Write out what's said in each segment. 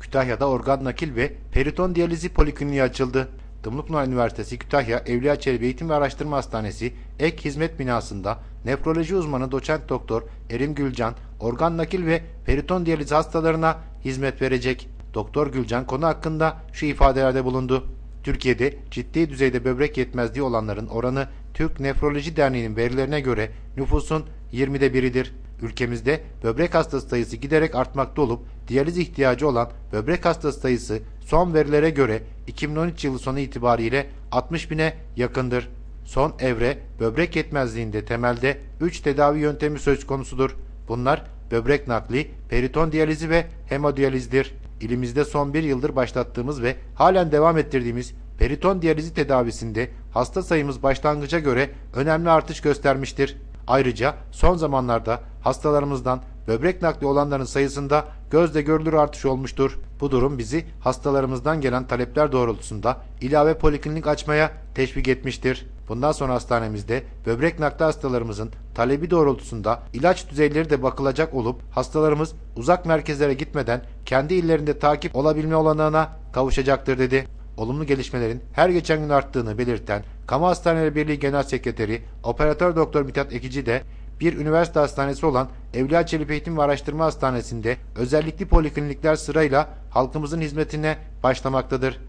Kütahya'da organ nakil ve periton diyalizi polikliniği açıldı. Dumlupınar Üniversitesi Kütahya Evliya Çelebi Eğitim ve Araştırma Hastanesi ek hizmet binasında nefroloji uzmanı doçent doktor Erim Gülcan organ nakil ve periton diyalizi hastalarına hizmet verecek. Doktor Gülcan konu hakkında şu ifadelerde bulundu. Türkiye'de ciddi düzeyde böbrek yetmezliği olanların oranı Türk Nefroloji Derneği'nin verilerine göre nüfusun 20'de biridir. Ülkemizde böbrek hastası sayısı giderek artmakta olup diyaliz ihtiyacı olan böbrek hastası sayısı son verilere göre 2013 yılı sonu itibariyle 60 bine yakındır. Son evre böbrek yetmezliğinde temelde 3 tedavi yöntemi söz konusudur. Bunlar böbrek nakli, periton diyalizi ve hemodiyalizdir. İlimizde son bir yıldır başlattığımız ve halen devam ettirdiğimiz periton diyalizi tedavisinde hasta sayımız başlangıca göre önemli artış göstermiştir. Ayrıca son zamanlarda hastalarımızdan böbrek nakli olanların sayısında gözle görülür artış olmuştur. Bu durum bizi hastalarımızdan gelen talepler doğrultusunda ilave poliklinik açmaya teşvik etmiştir. Bundan sonra hastanemizde böbrek nakli hastalarımızın talebi doğrultusunda ilaç düzeyleri de bakılacak olup hastalarımız uzak merkezlere gitmeden kendi illerinde takip olabilme olanağına kavuşacaktır dedi. Olumlu gelişmelerin her geçen gün arttığını belirten Kamu Hastaneleri Birliği Genel Sekreteri Operatör Doktor Mithat Ekici de bir üniversite hastanesi olan Evliya Çelebi Eğitim ve Araştırma Hastanesi'nde özellikli poliklinikler sırayla halkımızın hizmetine başlamaktadır.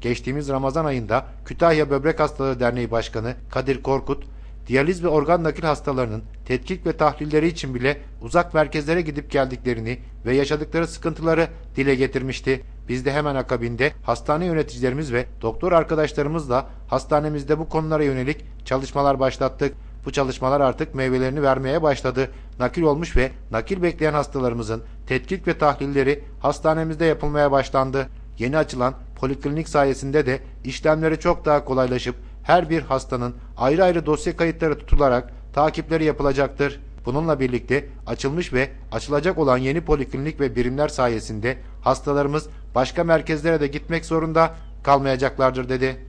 Geçtiğimiz Ramazan ayında Kütahya Böbrek Hastaları Derneği Başkanı Kadir Korkut, diyaliz ve organ nakil hastalarının tetkik ve tahlilleri için bile uzak merkezlere gidip geldiklerini ve yaşadıkları sıkıntıları dile getirmişti. Biz de hemen akabinde hastane yöneticilerimiz ve doktor arkadaşlarımızla hastanemizde bu konulara yönelik çalışmalar başlattık. Bu çalışmalar artık meyvelerini vermeye başladı. Nakil olmuş ve nakil bekleyen hastalarımızın tetkik ve tahlilleri hastanemizde yapılmaya başlandı. Yeni açılan poliklinik sayesinde de işlemleri çok daha kolaylaşıp her bir hastanın ayrı ayrı dosya kayıtları tutularak takipleri yapılacaktır. Bununla birlikte açılmış ve açılacak olan yeni poliklinik ve birimler sayesinde hastalarımız başka merkezlere de gitmek zorunda kalmayacaklardır dedi.